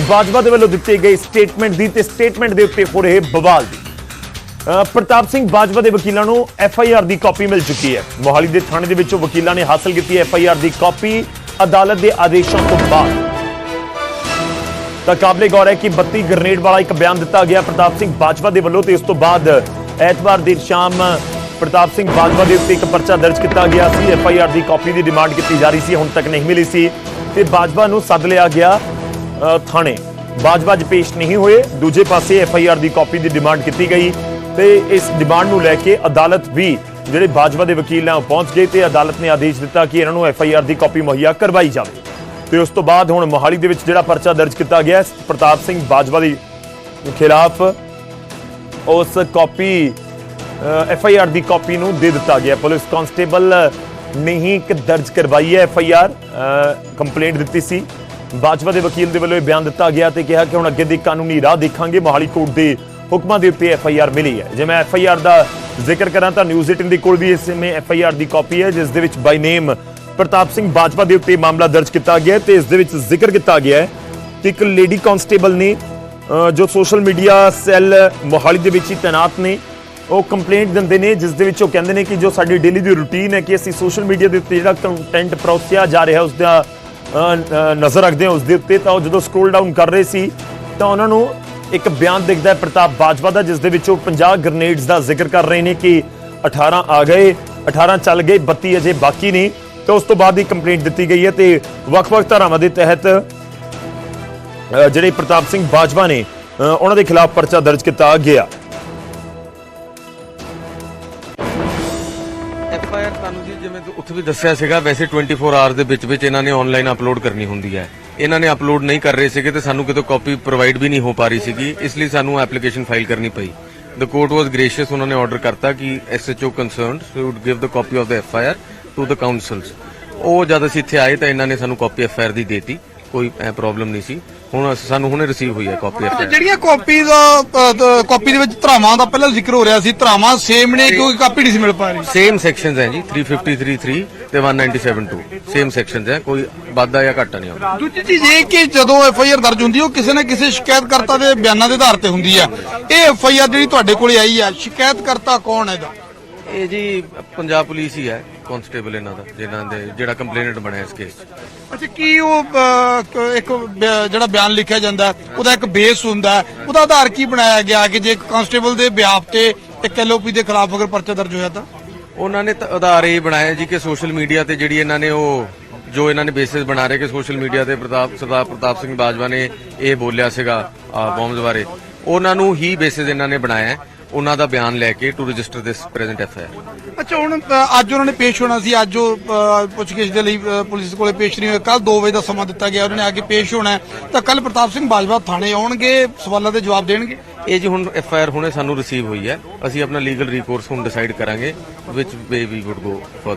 ਬਾਜਵਾ ਦੇ ਵੱਲੋਂ ਦਿੱਤੇ ਗਏ ਸਟੇਟਮੈਂਟ ਦੀ ਤੇ ਸਟੇਟਮੈਂਟ ਦੇ ਉੱਤੇ ਹੋ ਰਹੇ ਬਵਾਲ ਦੀ। ਪ੍ਰਤਾਪ ਸਿੰਘ ਬਾਜਵਾ ਦੇ ਵਕੀਲਾਂ ਨੂੰ ਐਫ ਆਈ ਆਰ ਦੀ ਕਾਪੀ ਮਿਲ ਚੁੱਕੀ ਹੈ। ਮੋਹਾਲੀ ਦੇ ਥਾਣੇ ਦੇ ਵਿੱਚੋਂ ਵਕੀਲਾਂ ਨੇ ਹਾਸਲ ਕੀਤੀ ਐਫ ਆਈ ਆਰ ਦੀ ਕਾਪੀ ਅਦਾਲਤ ਦੇ ਆਦੇਸ਼ਾਂ ਤੋਂ ਬਾਅਦ। ਤਾਂ ਕਾਬਲੇ ਗੌਰ ਹੈ ਕਿ 32 ਗ੍ਰਨੇਡ ਵਾਲਾ ਇੱਕ ਬਿਆਨ ਦਿੱਤਾ ਗਿਆ ਪ੍ਰਤਾਪ ਸਿੰਘ ਬਾਜਵਾ ਦੇ ਵੱਲੋਂ ਤੇ ਇਸ ਤੋਂ ਬਾਅਦ ਐਤਵਾਰ ਦੇਰ ਸ਼ਾਮ ਪ੍ਰਤਾਪ ਸਿੰਘ ਬਾਜਵਾ ਦੇ ਉੱਤੇ ਇੱਕ ਪਰਚਾ ਦਰਜ ਕੀਤਾ ਗਿਆ ਸੀ। ਐਫ ਆਈ ਆਰ ਦੀ ਕਾਪੀ ਦੀ ਡਿਮਾਂਡ ਕੀਤੀ ਜਾ ਰਹੀ ਸੀ, ਹੁਣ ਤੱਕ ਨਹੀਂ ਮਿਲੀ ਸੀ। ਤੇ ਬਾਜਵਾ ਨੂੰ ਸੱਦ ਲਿਆ ਗਿਆ। ਥਾਣੇ। ਬਾਜਵਾ 'ਚ ਪੇਸ਼ ਨਹੀਂ ਹੋਏ। ਦੂਜੇ ਪਾਸੇ ਐਫ ਆਈ ਆਰ ਦੀ ਕਾਪੀ ਦੀ ਡਿਮਾਂਡ ਕੀਤੀ ਗਈ ਤੇ ਇਸ ਡਿਮਾਂਡ ਨੂੰ ਲੈ ਕੇ ਅਦਾਲਤ ਵੀ ਜਿਹੜੇ ਬਾਜਵਾ ਦੇ ਵਕੀਲ ਨੇ ਉਹ ਪਹੁੰਚ ਗਏ ਤੇ ਅਦਾਲਤ ਨੇ ਆਦੇਸ਼ ਦਿੱਤਾ ਕਿ ਇਹਨਾਂ ਨੂੰ ਐਫ ਆਈ ਆਰ ਦੀ ਕਾਪੀ ਮੁਹੱਈਆ ਕਰਵਾਈ ਜਾਵੇ। ਤੇ ਉਸ ਤੋਂ ਬਾਅਦ ਹੁਣ ਮੋਹਾਲੀ ਦੇ ਵਿੱਚ ਜਿਹੜਾ ਪਰਚਾ ਦਰਜ ਕੀਤਾ ਗਿਆ, ਪ੍ਰਤਾਪ ਸਿੰਘ ਬਾਜਵਾ ਦੇ ਖਿਲਾਫ ਉਸ ਕਾਪੀ ਐਫ ਆਈ ਆਰ ਦੀ ਕਾਪੀ ਨੂੰ ਦੇ ਦਿੱਤਾ ਗਿਆ। ਪੁਲਿਸ ਕਾਂਸਟੇਬਲ ਨੇ ਹੀ ਇੱਕ ਦਰਜ ਕਰਵਾਈ ਹੈ ਐਫ ਆਈ ਆਰ ਕੰਪਲੇਂਟ ਦਿੱਤੀ ਸੀ। ਬਾਜਵਾ ਦੇ ਵਕੀਲ ਦੇ ਵੱਲੋਂ ਇਹ ਬਿਆਨ ਦਿੱਤਾ ਗਿਆ ਤੇ ਕਿਹਾ ਕਿ ਹੁਣ ਅੱਗੇ ਦੀ ਕਾਨੂੰਨੀ ਰਾਹ ਦੇਖਾਂਗੇ। ਮੋਹਾਲੀ ਕੋਰਟ ਦੇ ਹੁਕਮਾਂ ਦੇ ਉੱਤੇ ਐਫ ਆਈ ਆਰ ਮਿਲੀ ਹੈ। ਜੇ ਮੈਂ ਐਫ ਆਈ ਆਰ ਦਾ ਜ਼ਿਕਰ ਕਰਾਂ ਤਾਂ ਨਿਊਜ਼ 18 ਦੇ ਕੋਲ ਵੀ ਇਸ ਸਮੇਂ ਐਫ ਆਈ ਆਰ ਦੀ ਕਾਪੀ ਹੈ, ਜਿਸ ਦੇ ਵਿੱਚ ਬਾਈ ਨੇਮ ਪ੍ਰਤਾਪ ਸਿੰਘ ਬਾਜਵਾ ਦੇ ਉੱਤੇ ਮਾਮਲਾ ਦਰਜ ਕੀਤਾ ਗਿਆ ਹੈ ਤੇ ਇਸ ਦੇ ਵਿੱਚ ਜ਼ਿਕਰ ਕੀਤਾ ਗਿਆ ਹੈ ਕਿ ਇੱਕ ਲੇਡੀ ਕਾਂਸਟੇਬਲ ਨੇ ਜੋ ਸੋਸ਼ਲ ਮੀਡੀਆ ਸੈੱਲ ਮੋਹਾਲੀ ਦੇ ਵਿੱਚ ਹੀ ਤਾਇਨਾਤ ਨੇ, ਉਹ ਕੰਪਲੇਂਟ ਦਿੰਦੇ ਨੇ, ਜਿਸ ਦੇ ਵਿੱਚ ਉਹ ਕਹਿੰਦੇ ਨੇ ਕਿ ਜੋ ਸਾਡੀ ਡੇਲੀ ਦੀ ਰੁਟੀਨ ਹੈ ਕਿ ਅਸੀਂ ਸੋਸ਼ਲ ਮੀਡੀਆ ਦੇ ਉੱਤੇ ਜਿਹੜਾ ਕੰਟੈਂਟ ਪਰੋਸਿਆ ਜਾ ਰਿਹਾ ਉਸ ਦਾ ਨਜ਼ਰ ਰੱਖਦੇ ਹਾਂ ਉਸ ਦੇ ਉੱਤੇ। ਤਾਂ ਉਹ ਜਦੋਂ ਸਕਰੋਲ ਡਾਊਨ ਕਰ ਰਹੇ ਸੀ, ਤਾਂ ਉਹਨਾਂ ਨੂੰ ਇੱਕ ਬਿਆਨ ਦਿਖਦਾ ਹੈ ਪ੍ਰਤਾਪ ਬਾਜਵਾ ਦਾ, ਜਿਸ ਦੇ ਵਿੱਚ ਉਹ 50 ਗ੍ਰਨੇਡਸ ਦਾ ਜ਼ਿਕਰ ਕਰ ਰਹੇ ਨੇ ਕਿ 18 ਆ ਗਏ 18 ਚੱਲ ਗਏ 32 ਅਜੇ ਬਾਕੀ ਨੇ ਤੇ ਉਸ ਤੋਂ ਬਾਅਦ ਹੀ ਕੰਪਲੇਂਟ ਦਿੱਤੀ ਗਈ ਹੈ ਤੇ ਵੱਖ-ਵੱਖ ਧਾਰਾਵਾਂ ਦੇ ਤਹਿਤ ਜਿਹੜੇ ਪ੍ਰਤਾਪ ਸਿੰਘ ਬਾਜਵਾ ਨੇ ਉਹਨਾਂ ਦੇ ਖਿਲਾਫ ਪਰਚਾ ਦਰਜ ਕੀਤਾ ਗਿਆ। ਉੱਥੇ ਵੀ ਦੱਸਿਆ ਸੀਗਾ, ਵੈਸੇ 24 ਆਵਰਸ ਦੇ ਵਿੱਚ ਵਿੱਚ ਇਹਨਾਂ ਨੇ ਆਨਲਾਈਨ ਅਪਲੋਡ ਕਰਨੀ ਹੁੰਦੀ ਹੈ। ਇਹਨਾਂ ਨੇ ਅਪਲੋਡ ਨਹੀਂ ਕਰ ਰਹੇ ਸੀਗੇ ਤੇ ਸਾਨੂੰ ਕਿਤੇ ਕਾਪੀ ਪ੍ਰੋਵਾਈਡ ਵੀ ਨਹੀਂ ਹੋ ਪਾ ਰਹੀ ਸੀਗੀ, ਇਸ ਲਈ ਸਾਨੂੰ ਐਪਲੀਕੇਸ਼ਨ ਫਾਈਲ ਕਰਨੀ ਪਈ। ਦ ਕੋਰਟ ਵਾਸ ਗ੍ਰੇਸ਼ੀਅਸ ਉਹਨਾਂ ਨੇ ਆਰਡਰ ਕਰਤਾ ਕਿ SHO concerned should give the copy of the F I R to the counsels ਉਹ ਜਦ ਅਸੀਂ ਇੱਥੇ ਆਏ ਤਾਂ ਇਹਨਾਂ ਨੇ ਸਾਨੂੰ ਕਾਪੀ ਐਫ ਆਈ ਆਰ ਦੀ ਦੇਤੀ। ਕੋਈ ਪ੍ਰੋਬਲਮ ਨਹੀਂ ਸੀ। ਹੁਣ ਅਸੀਂ- ਸਾਨੂੰ ਹੁਣੇ ਰਿਸੀਵ ਹੋਈ ਹੈ ਕਾਪੀ ਆਈ ਆਰ ਜਿਹੜੀਆਂ ਕਾਪੀ ਦਾ ਕਾਪੀ ਦੇ ਵਿੱਚ ਧਰਾਵਾਂ ਦਾ ਪਹਿਲਾਂ ਜ਼ਿਕਰ ਹੋ ਰਿਹਾ ਸੀ ਧਰਾਵਾਂ ਸੇਮ ਨੇ ਕਿਉਂਕਿ ਕਾਪੀ ਨਹੀਂ ਸੀ ਮਿਲ ਪਾ ਰਹੀ? ਸੇਮ ਸੈਕਸ਼ਨਸ ਹੈ ਜੀ 353.3 ਤੇ 197.2 ਸੇਮ ਸੈਕਸ਼ਨਸ ਹੈ ਕੋਈ ਵਾਧਾ ਜਾਂ ਘਾਟਾ ਨਹੀਂ ਆਉਂਦਾ। ਦੂਜੀ ਚੀਜ਼ ਇਹ ਕਿ ਜਦੋਂ ਐਫ ਆਈ ਆਰ ਦਰਜ ਹੁੰਦੀ ਹੈ ਉਹ ਕਿਸੇ ਨਾ ਕਿਸੇ ਸ਼ਿਕਾਇਤਕਰਤਾ ਦੇ ਬਿਆਨਾਂ ਦੇ ਆਧਾਰ ਤੇ ਹੁੰਦੀ ਹੈ। ਇਹ ਐਫ ਆਈ ਆਰ ਜਿਹੜੀ ਤੁਹਾਡੇ ਕੋਲੇ ਆਈ ਹੈ ਸ਼ਿਕਾਇਤਕਰਤਾ ਕੌਣ ਹੈ ਇਹਦਾ? ਇਹ ਜੀ ਪੰਜਾਬ ਪੁਲਿਸ ਹੀ ਹੈ ਕਨਸਟੇਬਲ ਇਹਨਾਂ ਦਾ ਜਿਨ੍ਹਾਂ ਦੇ ਜਿਹੜਾ ਕੰਪਲੇਨਟ ਬਣਿਆ ਇਸ ਕੇਸ 'ਚ। ਅੱਛਾ ਕੀ ਉਹ ਅਹ, ਕ- ਇੱਕ ਬਿ- ਜਿਹੜਾ ਬਿਆਨ ਲਿਖਿਆ ਜਾਂਦਾ ਹੈ, ਉਹਦਾ ਇੱਕ ਬੇਸ ਹੁੰਦਾ ਹੈ, ਉਹਦਾ ਆਧਾਰ ਕੀ ਬਣਾਇਆ ਗਿਆ ਕਿ ਜੇ ਕਾਂਸਟੇਬਲ ਦੇ ਬਿਆਪ ਤੇ ਇੱਕ ਐਲਓਪੀ ਦੇ ਖਿਲਾਫ ਅਗਰ ਪਰਚਾ ਦਰਜ ਹੋਇਆ ਤਾਂ? ਉਹਨਾਂ ਨੇ ਤਾਂ ਆਧਾਰ ਇਹ ਬਣਾਇਆ ਜੀ ਕਿ ਸੋਸ਼ਲ ਮੀਡੀਆ ਤੇ ਜਿਹੜੀ ਇਹਨਾਂ ਨੇ ਉਹ ਜੋ ਇਹਨਾਂ ਨੇ ਬੇਸਿਸ ਬਣਾ ਰਹੇ ਕਿ ਸੋਸ਼ਲ ਮੀਡੀਆ ਤੇ ਪ੍ਰਤਾਪ ਸਰਦਾਰ ਪ੍ਰਤਾਪ ਸਿੰਘ ਬਾਜਵਾ ਨੇ ਇਹ ਬੋਲਿਆ ਸੀਗਾ ਬੌਂਬਸ ਬਾਰੇ। ਉਹਨਾਂ ਨੂੰ ਹੀ ਬੇਸਿਸ ਇਹਨਾਂ ਨੇ ਬਣਾਇਆ ਹੈ। ਉਹਨਾਂ ਦਾ ਬਿਆਨ ਲੈ ਕੇ to register this present F I R. ਅੱਛਾ ਹੁਣ ਅ, ਅੱਜ ਉਹਨਾਂ ਨੇ ਪੇਸ਼ ਹੋਣਾ ਸੀ ਅੱਜ ਉਹ ਅ, ਪੁੱਛਗਿੱਛ ਦੇ ਲਈ ਅ, ਪੁਲਿਸ ਕੋਲੇ ਪੇਸ਼ ਨਹੀਂ ਹੋਏ। ਕੱਲ 2 ਵਜੇ ਦਾ ਸਮਾਂ ਦਿੱਤਾ ਗਿਆ ਉਹਨਾਂ ਨੇ ਆ ਕੇ ਪੇਸ਼ ਹੋਣਾ ਹੈ। ਤਾਂ ਕੱਲ ਪ੍ਰਤਾਪ ਸਿੰਘ ਬਾਜਵਾ ਥਾਣੇ ਆਉਣਗੇ ਸਵਾਲਾਂ ਦੇ ਜਵਾਬ ਦੇਣਗੇ? ਇਹ ਜੀ ਹੁਣ ਐਫ ਆਈ ਆਰ ਹੁਣੇ ਸਾਨੂੰ ਰਿਸੀਵ ਹੋਈ ਹੈ। ਅਸੀਂ ਆਪਣਾ ਲੀਗਲ ਰਿਕੋਰਸ ਹੁਣ ਡਿਸਾਈਡ ਕਰਾਂਗੇ ਵਿਚ ਵੇ ਵੀ ਵੁੱਡ ਗੋ